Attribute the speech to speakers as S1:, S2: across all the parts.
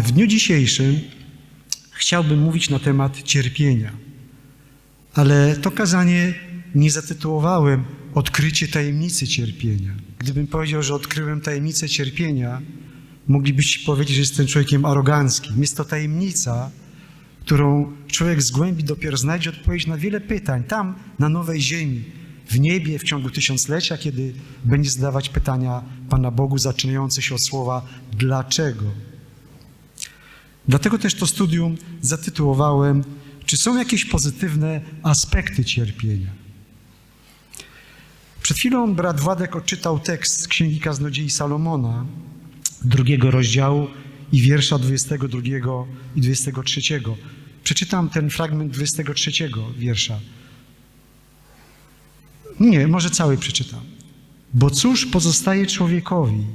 S1: W dniu dzisiejszym chciałbym mówić na temat cierpienia, ale to kazanie nie zatytułowałem Odkrycie tajemnicy cierpienia. Gdybym powiedział, że odkryłem tajemnicę cierpienia, moglibyście powiedzieć, że jestem człowiekiem aroganckim. Jest to tajemnica, którą człowiek z głębi dopiero znajdzie odpowiedź na wiele pytań, tam na nowej ziemi, w niebie w ciągu tysiąclecia, kiedy będzie zadawać pytania Pana Bogu, zaczynające się od słowa dlaczego. Dlatego też to studium zatytułowałem Czy są jakieś pozytywne aspekty cierpienia? Przed chwilą brat Władek odczytał tekst z Księgi Kaznodziei Salomona, drugiego rozdziału i wiersza 22 i 23. Przeczytam ten fragment 23 wiersza. Nie, może cały przeczytam. Bo cóż pozostaje człowiekowi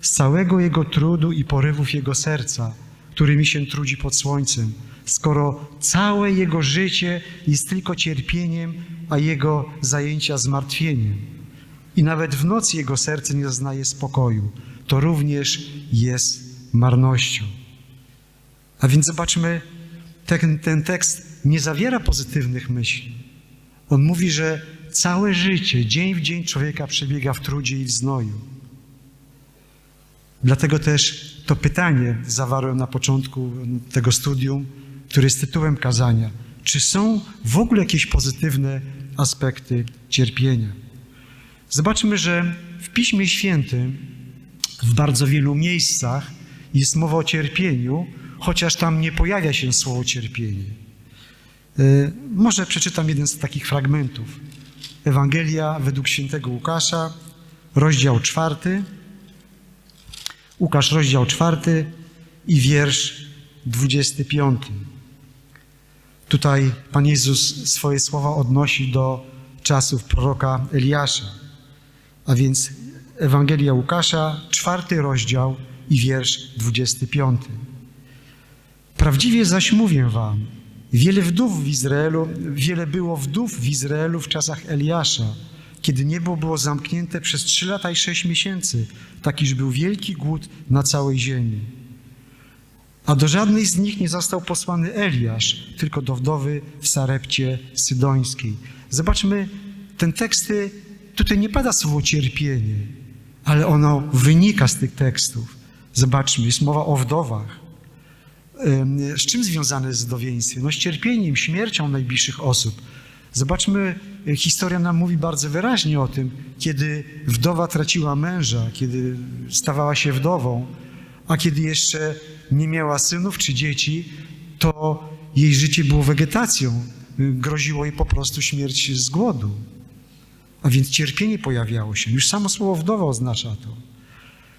S1: z całego jego trudu i porywów jego serca, którymi się trudzi pod słońcem, skoro całe jego życie jest tylko cierpieniem, a jego zajęcia zmartwieniem. I nawet w nocy jego serce nie zaznaje spokoju. To również jest marnością. A więc zobaczmy, ten, ten tekst nie zawiera pozytywnych myśli. On mówi, że całe życie, dzień w dzień człowieka przebiega w trudzie i w znoju. Dlatego też to pytanie zawarłem na początku tego studium, które jest tytułem kazania. Czy są w ogóle jakieś pozytywne aspekty cierpienia? Zobaczmy, że w Piśmie Świętym w bardzo wielu miejscach jest mowa o cierpieniu, chociaż tam nie pojawia się słowo cierpienie. Może przeczytam jeden z takich fragmentów. Ewangelia według świętego Łukasza, rozdział czwarty. Łukasz, rozdział czwarty i wiersz dwudziesty piąty. Tutaj Pan Jezus swoje słowa odnosi do czasów proroka Eliasza. A więc Ewangelia Łukasza, czwarty rozdział i wiersz dwudziesty piąty. Prawdziwie zaś mówię wam, wiele wdów w Izraelu, wiele było wdów w Izraelu w czasach Eliasza, kiedy niebo było zamknięte przez trzy lata i sześć miesięcy, takiż był wielki głód na całej ziemi. A do żadnej z nich nie został posłany Eliasz, tylko do wdowy w Sarepcie Sydońskiej. Zobaczmy, ten teksty, tutaj nie pada słowo cierpienie, ale ono wynika z tych tekstów. Zobaczmy, jest mowa o wdowach. Z czym związane jest wdowieństwo? No z cierpieniem, śmiercią najbliższych osób. Zobaczmy, historia nam mówi bardzo wyraźnie o tym, kiedy wdowa traciła męża, kiedy stawała się wdową, a kiedy jeszcze nie miała synów czy dzieci, to jej życie było wegetacją. Groziło jej po prostu śmierć z głodu. A więc cierpienie pojawiało się. Już samo słowo wdowa oznacza to.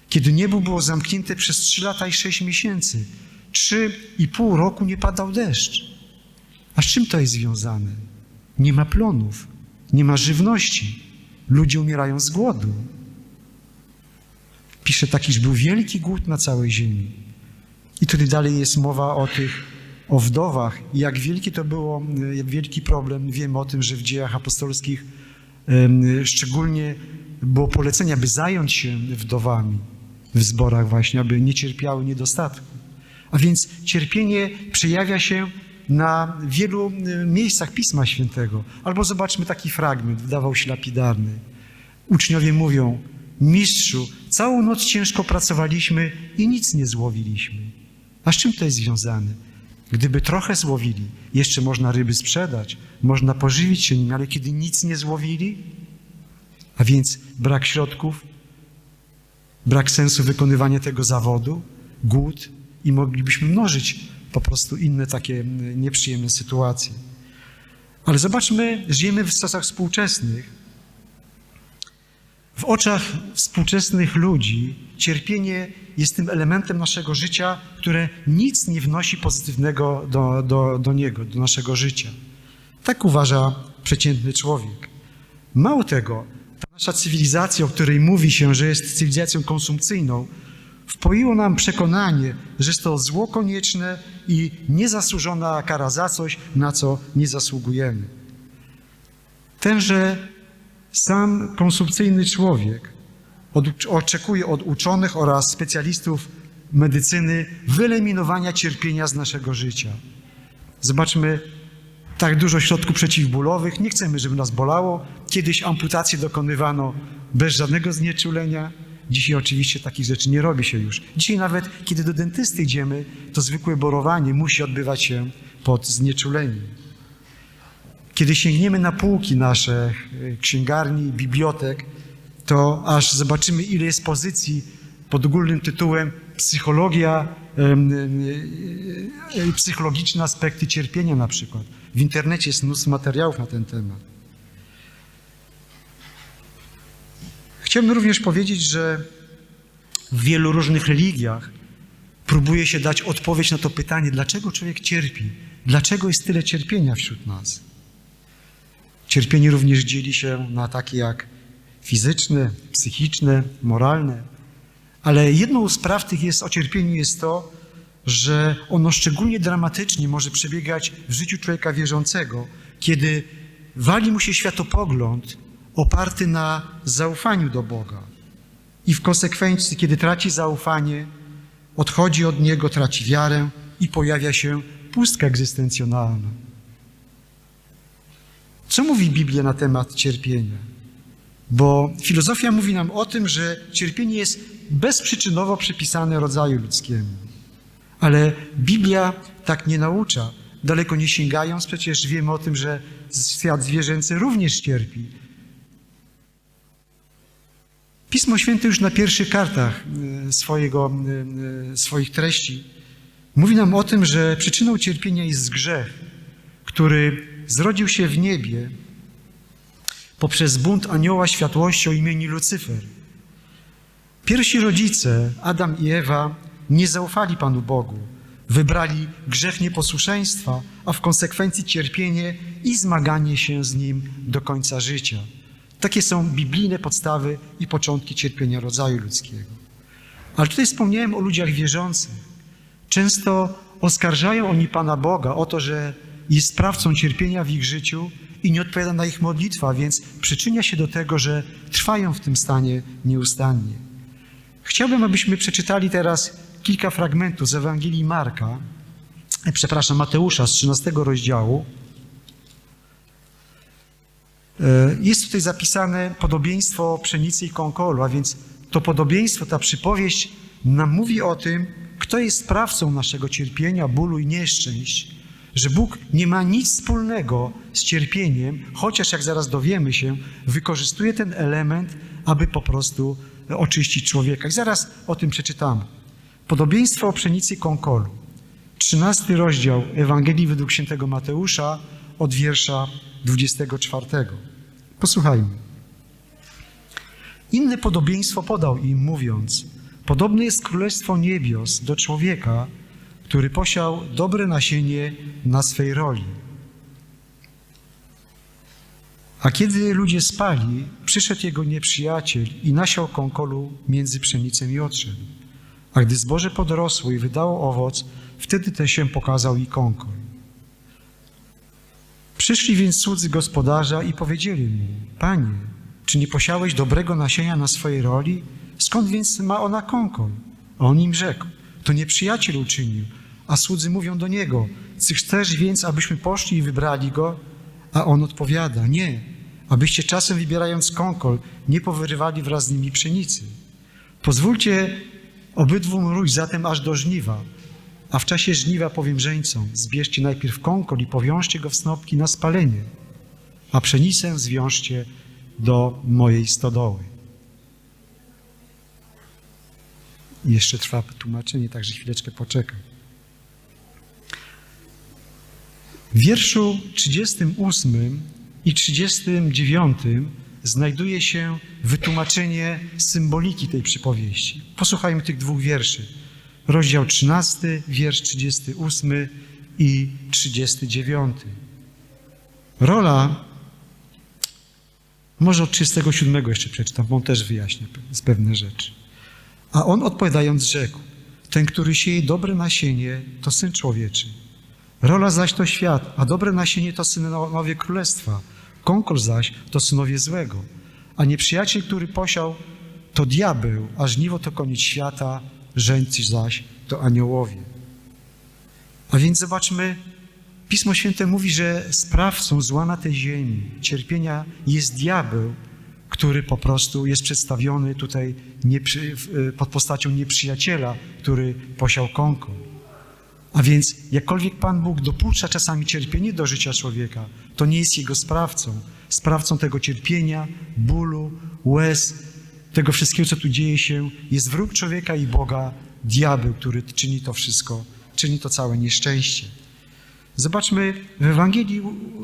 S1: Kiedy niebo było zamknięte przez trzy lata i sześć miesięcy, trzy i pół roku nie padał deszcz. A z czym to jest związane? Nie ma plonów, nie ma żywności. Ludzie umierają z głodu. Pisze tak, iż był wielki głód na całej ziemi. I tutaj dalej jest mowa o tych, o wdowach. I jak wielki to było, jak wielki problem. Wiemy o tym, że w dziejach apostolskich szczególnie było polecenie, aby zająć się wdowami w zborach właśnie, aby nie cierpiały niedostatku. A więc cierpienie przejawia się na wielu miejscach Pisma Świętego. Albo zobaczmy taki fragment, wydawał się lapidarny. Uczniowie mówią, mistrzu, całą noc ciężko pracowaliśmy i nic nie złowiliśmy. A z czym to jest związane? Gdyby trochę złowili, jeszcze można ryby sprzedać, można pożywić się nimi, ale kiedy nic nie złowili, a więc brak środków, brak sensu wykonywania tego zawodu, głód i moglibyśmy mnożyć po prostu inne takie nieprzyjemne sytuacje. Ale zobaczmy, żyjemy w czasach współczesnych. W oczach współczesnych ludzi cierpienie jest tym elementem naszego życia, które nic nie wnosi pozytywnego do, do, do niego, do naszego życia. Tak uważa przeciętny człowiek. Mało tego, ta nasza cywilizacja, o której mówi się, że jest cywilizacją konsumpcyjną, wpoiło nam przekonanie, że jest to zło konieczne i niezasłużona kara za coś, na co nie zasługujemy. Tenże sam konsumpcyjny człowiek oczekuje od uczonych oraz specjalistów medycyny wyeliminowania cierpienia z naszego życia. Zobaczmy, tak dużo środków przeciwbólowych, nie chcemy, żeby nas bolało. Kiedyś amputacje dokonywano bez żadnego znieczulenia. Dzisiaj oczywiście takich rzeczy nie robi się już. Dzisiaj nawet, kiedy do dentysty idziemy, to zwykłe borowanie musi odbywać się pod znieczuleniem. Kiedy sięgniemy na półki nasze e, księgarni, bibliotek, to aż zobaczymy, ile jest pozycji pod ogólnym tytułem Psychologia, e, e, psychologiczne aspekty cierpienia na przykład. W internecie jest mnóstwo materiałów na ten temat. Chciałbym również powiedzieć, że w wielu różnych religiach próbuje się dać odpowiedź na to pytanie, dlaczego człowiek cierpi, dlaczego jest tyle cierpienia wśród nas. Cierpienie również dzieli się na takie jak fizyczne, psychiczne, moralne. Ale jedną z praw tych jest o cierpieniu jest to, że ono szczególnie dramatycznie może przebiegać w życiu człowieka wierzącego, kiedy wali mu się światopogląd oparty na zaufaniu do Boga. I w konsekwencji, kiedy traci zaufanie, odchodzi od Niego, traci wiarę i pojawia się pustka egzystencjonalna. Co mówi Biblia na temat cierpienia? Bo filozofia mówi nam o tym, że cierpienie jest bezprzyczynowo przypisane rodzaju ludzkiemu. Ale Biblia tak nie naucza. Daleko nie sięgając, przecież wiemy o tym, że świat zwierzęcy również cierpi. Pismo Święte już na pierwszych kartach e, swojego, e, e, swoich treści mówi nam o tym, że przyczyną cierpienia jest grzech, który zrodził się w niebie poprzez bunt anioła światłości o imieniu Lucyfer. Pierwsi rodzice, Adam i Ewa, nie zaufali Panu Bogu. Wybrali grzech nieposłuszeństwa, a w konsekwencji cierpienie i zmaganie się z nim do końca życia. Takie są biblijne podstawy i początki cierpienia rodzaju ludzkiego. Ale tutaj wspomniałem o ludziach wierzących. Często oskarżają oni Pana Boga o to, że jest sprawcą cierpienia w ich życiu i nie odpowiada na ich modlitwa, więc przyczynia się do tego, że trwają w tym stanie nieustannie. Chciałbym, abyśmy przeczytali teraz kilka fragmentów z Ewangelii Marka, przepraszam, Mateusza z 13 rozdziału. E, Jest tutaj zapisane podobieństwo pszenicy i konkolu, a więc to podobieństwo, ta przypowieść nam mówi o tym, kto jest sprawcą naszego cierpienia, bólu i nieszczęść, że Bóg nie ma nic wspólnego z cierpieniem, chociaż jak zaraz dowiemy się, wykorzystuje ten element, aby po prostu oczyścić człowieka. I zaraz o tym przeczytamy. Podobieństwo o pszenicy i konkolu. 13 rozdział Ewangelii według świętego Mateusza od wiersza 24. Posłuchajmy. Inne podobieństwo podał im, mówiąc: Podobne jest królestwo niebios do człowieka, który posiał dobre nasienie na swej roli. A kiedy ludzie spali, przyszedł jego nieprzyjaciel i nasiał konkolu między pszenicę i odszedł. A gdy zboże podrosło i wydało owoc, wtedy też się pokazał i konkol. Przyszli więc cudzy gospodarza i powiedzieli mu, Panie, czy nie posiałeś dobrego nasienia na swojej roli? Skąd więc ma ona konkol? A on im rzekł, to nieprzyjaciel uczynił. A słudzy mówią do niego, czy chcesz więc, abyśmy poszli i wybrali go? A on odpowiada, nie, abyście czasem wybierając konkol, nie powyrywali wraz z nimi pszenicy. Pozwólcie obydwu rójść zatem aż do żniwa, a w czasie żniwa powiem żeńcom, zbierzcie najpierw konkol i powiążcie go w snopki na spalenie, a pszenicę zwiążcie do mojej stodoły. Jeszcze trwa tłumaczenie, także chwileczkę poczekam. W wierszu 38 i 39 znajduje się wytłumaczenie symboliki tej przypowieści. Posłuchajmy tych dwóch wierszy. Rozdział 13, wiersz 38 i 39. Rola, może od 37 jeszcze przeczytam, bo on też wyjaśnia pewne rzeczy. A on odpowiadając rzekł, ten, który sieje dobre nasienie, to Syn Człowieczy. Rola zaś to świat, a dobre nasienie to synowie królestwa. Konkol zaś to synowie złego. A nieprzyjaciel, który posiał, to diabeł, a żniwo to koniec świata, żeńcy zaś to aniołowie. A więc zobaczmy, Pismo Święte mówi, że sprawcą zła na tej ziemi, cierpienia jest diabeł, który po prostu jest przedstawiony tutaj nieprzy, pod postacią nieprzyjaciela, który posiał konko. A więc jakkolwiek Pan Bóg dopuszcza czasami cierpienie do życia człowieka, to nie jest jego sprawcą. Sprawcą tego cierpienia, bólu, łez, tego wszystkiego, co tu dzieje się, jest wróg człowieka i Boga, diabeł, który czyni to wszystko, czyni to całe nieszczęście. Zobaczmy w Ewangelii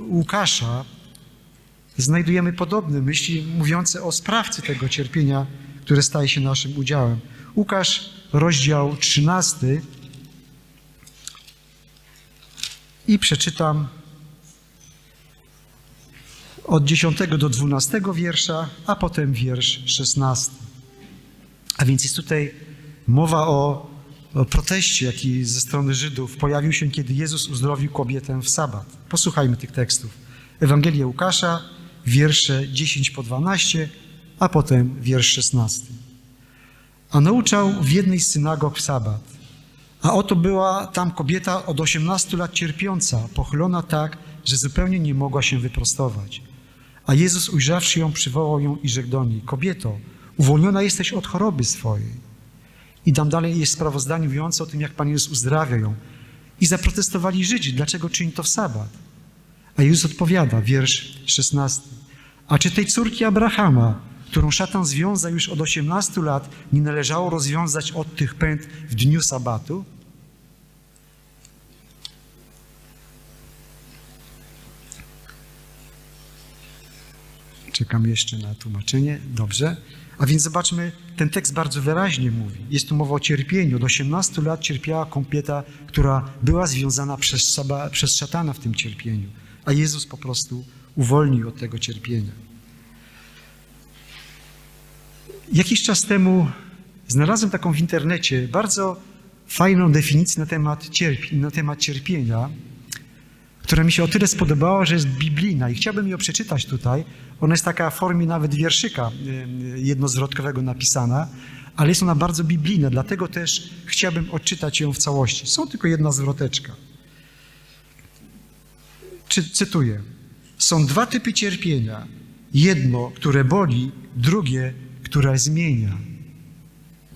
S1: Łukasza znajdujemy podobne myśli mówiące o sprawcy tego cierpienia, które staje się naszym udziałem. Łukasz, rozdział 13 i przeczytam od 10 do 12 wiersza, a potem wiersz 16. A więc jest tutaj mowa o, o proteście, jaki ze strony Żydów pojawił się, kiedy Jezus uzdrowił kobietę w sabat. Posłuchajmy tych tekstów. Ewangelia Łukasza, wiersze 10 po 12, a potem wiersz 16. A nauczał w jednej z synagog w sabat. A oto była tam kobieta od 18 lat cierpiąca, pochylona tak, że zupełnie nie mogła się wyprostować. A Jezus ujrzawszy ją, przywołał ją i rzekł do niej, kobieto, uwolniona jesteś od choroby swojej. I tam dalej jest sprawozdanie mówiące o tym, jak Pan Jezus uzdrawia ją. I zaprotestowali Żydzi, dlaczego czyni to w sabat. A Jezus odpowiada, wiersz 16. A czy tej córki Abrahama, którą szatan związał już od 18 lat, nie należało rozwiązać od tych pęd w dniu sabatu? Czekam jeszcze na tłumaczenie. Dobrze. A więc zobaczmy, ten tekst bardzo wyraźnie mówi. Jest tu mowa o cierpieniu. Od 18 lat cierpiała kobieta, która była związana przez, przez szatana w tym cierpieniu. A Jezus po prostu uwolnił od tego cierpienia. Jakiś czas temu znalazłem taką w internecie bardzo fajną definicję na temat, cierpi, na temat cierpienia, która mi się o tyle spodobała, że jest biblijna i chciałbym ją przeczytać tutaj. Ona jest taka w formie nawet wierszyka jednozwrotkowego napisana, ale jest ona bardzo biblijna, dlatego też chciałbym odczytać ją w całości. Są tylko jedna zwroteczka. Czy, cytuję. Są dwa typy cierpienia. Jedno, które boli, drugie, które zmienia.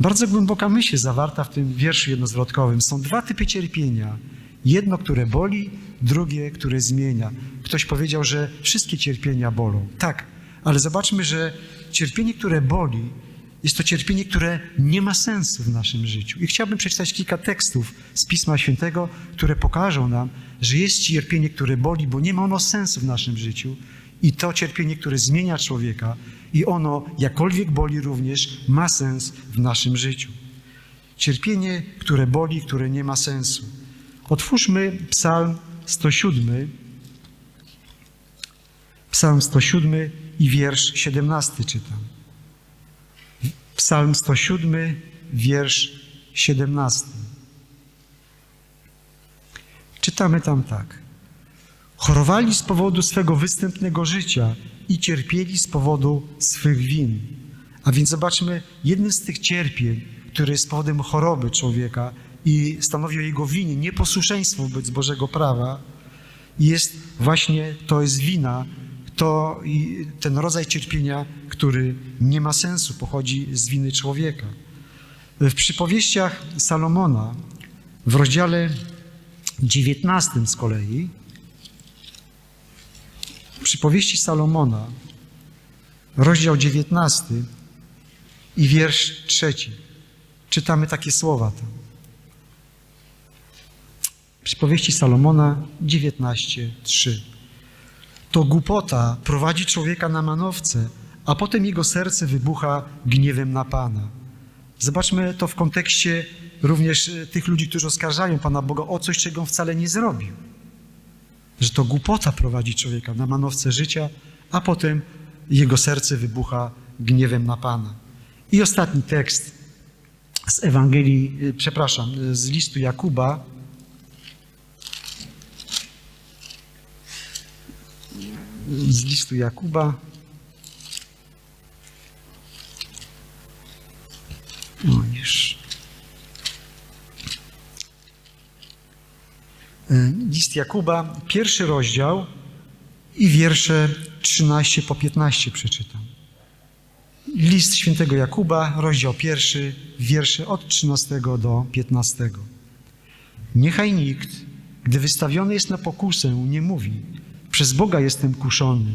S1: Bardzo głęboka myśl zawarta w tym wierszu jednozwrotkowym. Są dwa typy cierpienia. Jedno, które boli, drugie, które zmienia. Ktoś powiedział, że wszystkie cierpienia bolą. Tak, ale zobaczmy, że cierpienie, które boli, jest to cierpienie, które nie ma sensu w naszym życiu. I chciałbym przeczytać kilka tekstów z Pisma Świętego, które pokażą nam, że jest cierpienie, które boli, bo nie ma ono sensu w naszym życiu. I to cierpienie, które zmienia człowieka, i ono, jakkolwiek boli, również ma sens w naszym życiu. Cierpienie, które boli, które nie ma sensu. Otwórzmy Psalm 107. Psalm 107 i wiersz 17 czytam. Psalm 107, wiersz 17. Czytamy tam tak. Chorowali z powodu swego występnego życia i cierpieli z powodu swych win. A więc zobaczmy, jednym z tych cierpień, które jest powodem choroby człowieka i stanowi o jego winie, nieposłuszeństwo wobec Bożego prawa, jest właśnie, to jest wina, to ten rodzaj cierpienia, który nie ma sensu, pochodzi z winy człowieka. W przypowieściach Salomona, w rozdziale 19 z kolei, przypowieści Salomona, rozdział 19 i wiersz trzeci, czytamy takie słowa tam. Przypowieści Salomona 19:3. To głupota prowadzi człowieka na manowce, a potem jego serce wybucha gniewem na Pana. Zobaczmy to w kontekście również e, tych ludzi, którzy oskarżają Pana Boga o coś, czego on wcale nie zrobił. Że to głupota prowadzi człowieka na manowce życia, a potem jego serce wybucha gniewem na Pana. I ostatni tekst z Ewangelii, e, przepraszam, z listu Jakuba, z listu Jakuba. No już. E, list Jakuba, pierwszy rozdział i wiersze 13 po 15 przeczytam. List świętego Jakuba, rozdział pierwszy, wiersze od 13 do 15. Niechaj nikt, gdy wystawiony jest na pokusę, nie mówi – przez Boga jestem kuszony.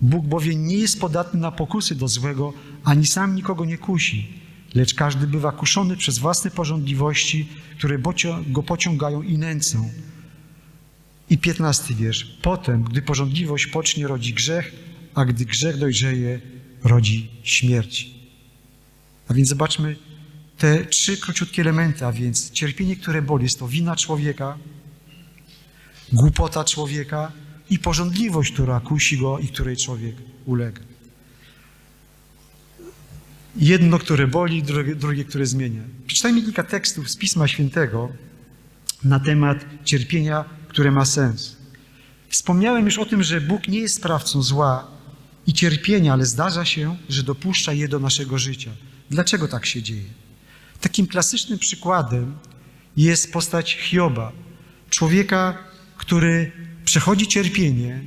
S1: Bóg bowiem nie jest podatny na pokusy do złego, ani sam nikogo nie kusi, lecz każdy bywa kuszony przez własne porządliwości, które go pociągają i nęcą. I piętnasty wiersz. Potem, gdy porządliwość pocznie, rodzi grzech, a gdy grzech dojrzeje, rodzi śmierć. A więc zobaczmy te trzy króciutkie elementy, a więc cierpienie, które boli, jest to wina człowieka, głupota człowieka i porządliwość, która kusi go i której człowiek ulega. Jedno, które boli, drugie, drugie które zmienia. Przeczytajmy kilka tekstów z Pisma Świętego na temat cierpienia, które ma sens. Wspomniałem już o tym, że Bóg nie jest sprawcą zła i cierpienia, ale zdarza się, że dopuszcza je do naszego życia. Dlaczego tak się dzieje? Takim klasycznym przykładem jest postać Hioba, człowieka, który przechodzi cierpienie.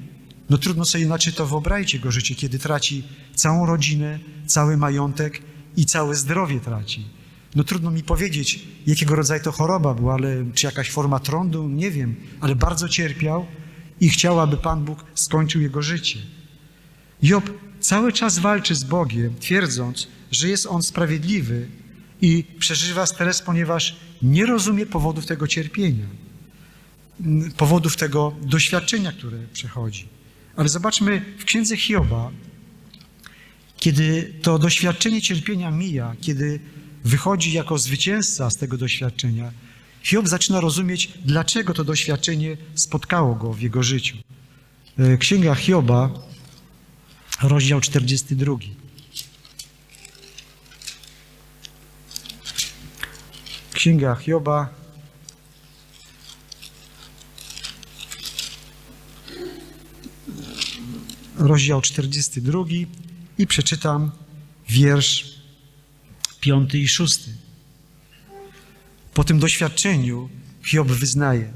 S1: No trudno sobie inaczej to wyobrazić jego życie, kiedy traci całą rodzinę, cały majątek i całe zdrowie traci. No trudno mi powiedzieć, jakiego rodzaju to choroba była, ale czy jakaś forma trądu, nie wiem, ale bardzo cierpiał i chciał, aby Pan Bóg skończył jego życie. Job cały czas walczy z Bogiem, twierdząc, że jest on sprawiedliwy i przeżywa stres, ponieważ nie rozumie powodów tego cierpienia, powodów tego doświadczenia, które przechodzi. Ale zobaczmy w księdze Hioba, kiedy to doświadczenie cierpienia mija, kiedy wychodzi jako zwycięzca z tego doświadczenia, Hiob zaczyna rozumieć, dlaczego to doświadczenie spotkało go w jego życiu. E, Księga Hioba, rozdział 42. Księga Hioba, rozdział 42 i przeczytam wiersz 5 i 6. Po tym doświadczeniu Hiob wyznaje: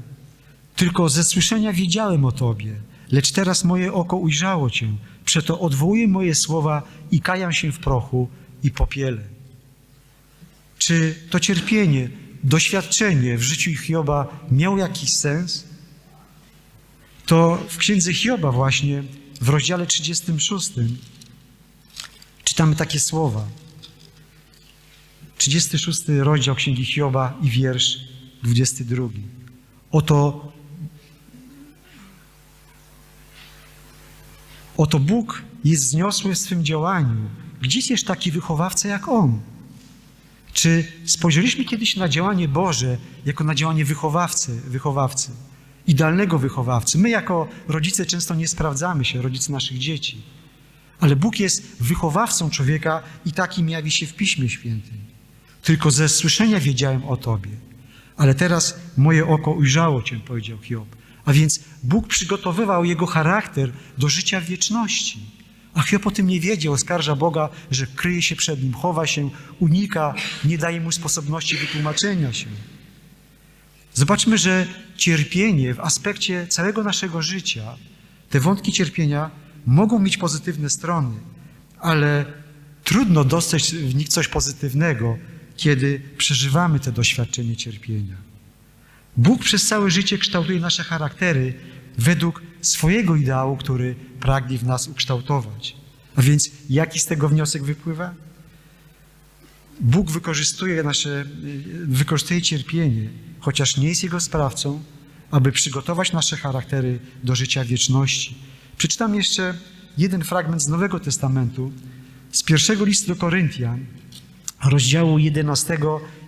S1: Tylko ze słyszenia wiedziałem o Tobie, lecz teraz moje oko ujrzało Cię. Przeto odwołuję moje słowa i kajam się w prochu i popiele. Czy to cierpienie, doświadczenie w życiu Hioba miało jakiś sens? To w księdze Hioba właśnie w rozdziale 36 czytamy takie słowa. 36 rozdział Księgi Hioba i wiersz 22. Oto, oto Bóg jest wzniosły w swym działaniu. Gdzieś jest taki wychowawca jak On? Czy spojrzeliśmy kiedyś na działanie Boże jako na działanie wychowawcy, wychowawcy, idealnego wychowawcy? My jako rodzice często nie sprawdzamy się, rodzice naszych dzieci. Ale Bóg jest wychowawcą człowieka i takim jawi się w Piśmie Świętym. Tylko ze słyszenia wiedziałem o Tobie, ale teraz moje oko ujrzało Cię, powiedział Hiob. A więc Bóg przygotowywał jego charakter do życia w wieczności. A Hiob o tym nie wiedział, oskarża Boga, że kryje się przed nim, chowa się, unika, nie daje mu sposobności wytłumaczenia się. Zobaczmy, że cierpienie w aspekcie całego naszego życia, te wątki cierpienia mogą mieć pozytywne strony, ale trudno dostać w nich coś pozytywnego, kiedy przeżywamy te doświadczenie cierpienia. Bóg przez całe życie kształtuje nasze charaktery według swojego ideału, który pragnie w nas ukształtować. A więc jaki z tego wniosek wypływa? Bóg wykorzystuje nasze, wykorzystuje cierpienie, chociaż nie jest jego sprawcą, aby przygotować nasze charaktery do życia wieczności. Przeczytam jeszcze jeden fragment z Nowego Testamentu, z pierwszego listu do Koryntian, rozdziału 11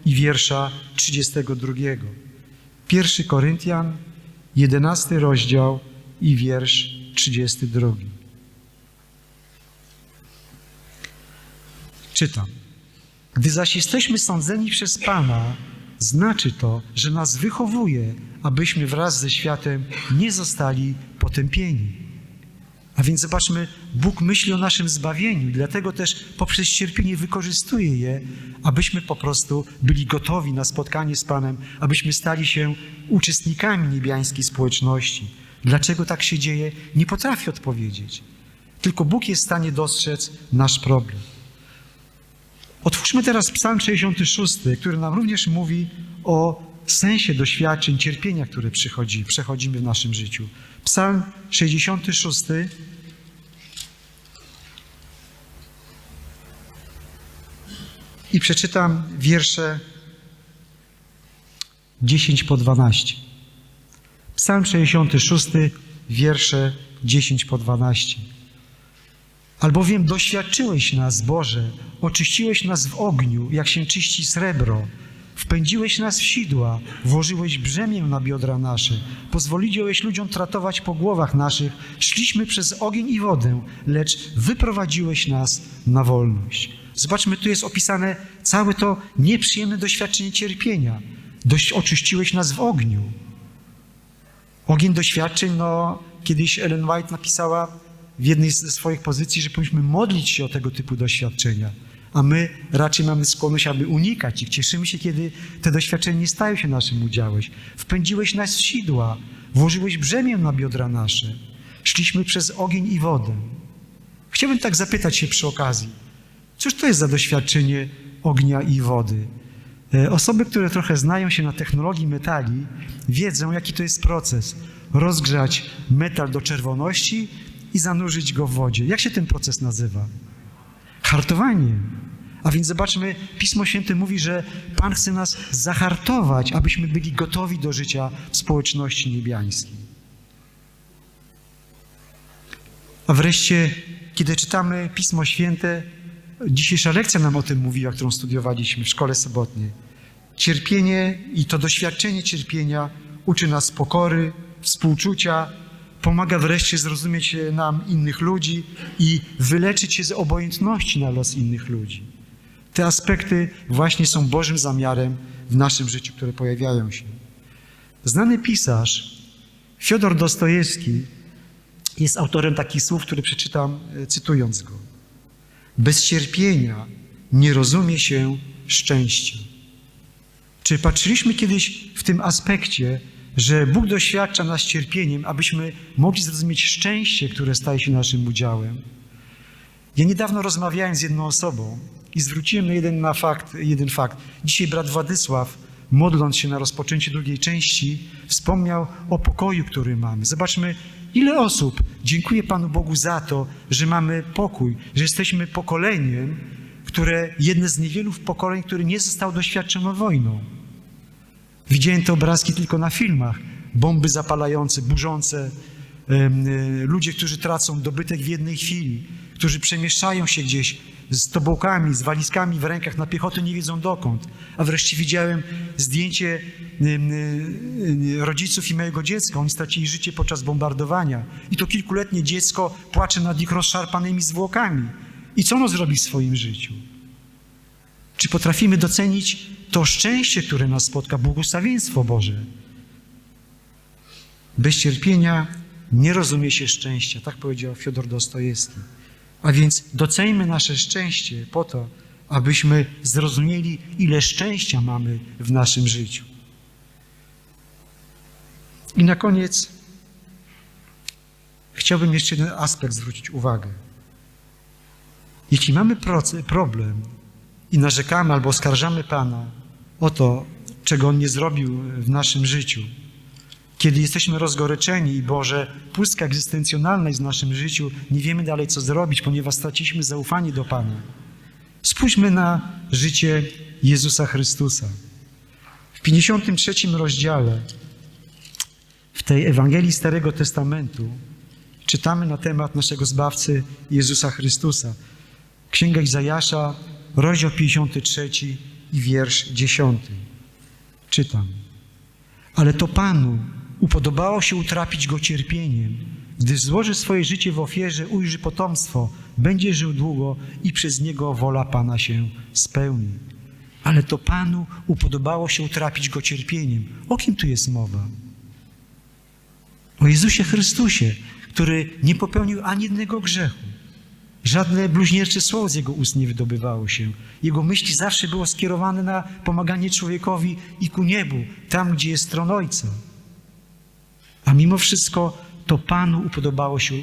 S1: i wiersza 32. Pierwszy Koryntian, 11 rozdział i wiersz 32. Czytam. Gdy zaś jesteśmy sądzeni przez Pana, znaczy to, że nas wychowuje, abyśmy wraz ze światem nie zostali potępieni. A więc zobaczmy, Bóg myśli o naszym zbawieniu, dlatego też poprzez cierpienie wykorzystuje je, abyśmy po prostu byli gotowi na spotkanie z Panem, abyśmy stali się uczestnikami niebiańskiej społeczności. Dlaczego tak się dzieje? Nie potrafię odpowiedzieć. Tylko Bóg jest w stanie dostrzec nasz problem. Otwórzmy teraz Psalm 66, który nam również mówi o sensie doświadczeń, cierpienia, które przychodzi, przechodzimy w naszym życiu. Psalm 66. I przeczytam wiersze 10 po 12. Psalm 66, wiersze 10 po 12. Albowiem doświadczyłeś nas, Boże, oczyściłeś nas w ogniu, jak się czyści srebro. Wpędziłeś nas w sidła, włożyłeś brzemię na biodra nasze, pozwoliłeś ludziom tratować po głowach naszych, szliśmy przez ogień i wodę, lecz wyprowadziłeś nas na wolność. Zobaczmy, tu jest opisane całe to nieprzyjemne doświadczenie cierpienia. Dość oczyściłeś nas w ogniu. Ogień doświadczeń, no, kiedyś Ellen White napisała w jednej ze swoich pozycji, że powinniśmy modlić się o tego typu doświadczenia, a my raczej mamy skłonność, aby unikać ich. Cieszymy się, kiedy te doświadczenia nie stają się naszym udziałem. Wpędziłeś nas w sidła, włożyłeś brzemię na biodra nasze. Szliśmy przez ogień i wodę. Chciałbym tak zapytać się przy okazji, cóż to jest za doświadczenie ognia i wody? E, Osoby, które trochę znają się na technologii metali, wiedzą, jaki to jest proces. Rozgrzać metal do czerwoności i zanurzyć go w wodzie. Jak się ten proces nazywa? Hartowanie. A więc zobaczmy, Pismo Święte mówi, że Pan chce nas zahartować, abyśmy byli gotowi do życia w społeczności niebiańskiej. A wreszcie, kiedy czytamy Pismo Święte, dzisiejsza lekcja nam o tym mówiła, którą studiowaliśmy w szkole sobotniej. Cierpienie i to doświadczenie cierpienia uczy nas pokory, współczucia, pomaga wreszcie zrozumieć nam innych ludzi i wyleczyć się z obojętności na los innych ludzi. Te aspekty właśnie są Bożym zamiarem w naszym życiu, które pojawiają się. Znany pisarz Fiodor Dostojewski jest autorem takich słów, które przeczytam e, cytując go. Bez cierpienia nie rozumie się szczęścia. Czy patrzyliśmy kiedyś w tym aspekcie, że Bóg doświadcza nas cierpieniem, abyśmy mogli zrozumieć szczęście, które staje się naszym udziałem? Ja niedawno rozmawiałem z jedną osobą i zwróciłem na jeden, na fakt, jeden fakt. Dzisiaj brat Władysław, modląc się na rozpoczęcie drugiej części, wspomniał o pokoju, który mamy. Zobaczmy, ile osób dziękuję Panu Bogu za to, że mamy pokój, że jesteśmy pokoleniem, które jedne z niewielu pokoleń, które nie zostało doświadczone wojną. Widziałem te obrazki tylko na filmach. Bomby zapalające, burzące, e, ludzie, którzy tracą dobytek w jednej chwili, którzy przemieszczają się gdzieś z tobołkami, z walizkami w rękach na piechotę, nie wiedzą dokąd. A wreszcie widziałem zdjęcie em, e, rodziców i mojego dziecka. Oni stracili życie podczas bombardowania. I to kilkuletnie dziecko płacze nad ich rozszarpanymi zwłokami. I co ono zrobi w swoim życiu? Czy potrafimy docenić to szczęście, które nas spotka, błogosławieństwo Boże? Bez cierpienia nie rozumie się szczęścia, tak powiedział Fiodor Dostojewski. A więc doceńmy nasze szczęście po to, abyśmy zrozumieli, ile szczęścia mamy w naszym życiu. I na koniec chciałbym jeszcze jeden aspekt zwrócić uwagę. Jeśli mamy problem i narzekamy albo oskarżamy Pana o to, czego On nie zrobił w naszym życiu, kiedy jesteśmy rozgoryczeni i Boże, pustka egzystencjonalna jest w naszym życiu, nie wiemy dalej, co zrobić, ponieważ straciliśmy zaufanie do Pana. Spójrzmy na życie Jezusa Chrystusa. W 53 rozdziale w tej Ewangelii Starego Testamentu czytamy na temat naszego Zbawcy Jezusa Chrystusa. Księga Izajasza, rozdział 53 i wiersz 10. Czytam. Ale to Panu upodobało się utrapić go cierpieniem. Gdy złoży swoje życie w ofierze, ujrzy potomstwo, będzie żył długo i przez niego wola Pana się spełni. Ale to Panu upodobało się utrapić go cierpieniem. O kim tu jest mowa? O Jezusie Chrystusie, który nie popełnił ani jednego grzechu. Żadne bluźniercze słowo z jego ust nie wydobywało się. Jego myśli zawsze było skierowane na pomaganie człowiekowi i ku niebu, tam gdzie jest tron Ojca. A mimo wszystko to Panu upodobało się,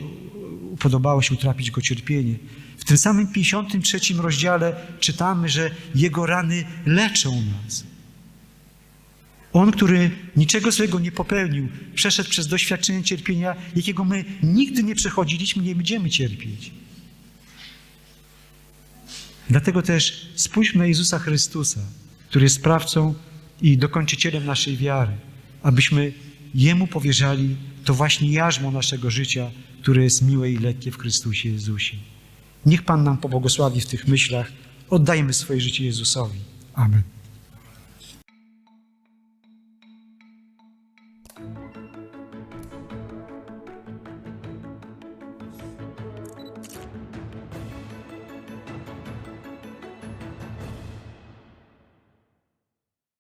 S1: upodobało się utrapić go cierpienie. W tym samym 53 rozdziale czytamy, że Jego rany leczą nas. On, który niczego złego nie popełnił, przeszedł przez doświadczenie cierpienia, jakiego my nigdy nie przechodziliśmy, nie będziemy cierpieć. Dlatego też spójrzmy na Jezusa Chrystusa, który jest sprawcą i dokończycielem naszej wiary, abyśmy Jemu powierzali to właśnie jarzmo naszego życia, które jest miłe i lekkie w Chrystusie Jezusie. Niech Pan nam pobłogosławi w tych myślach. Oddajmy swoje życie Jezusowi. Amen.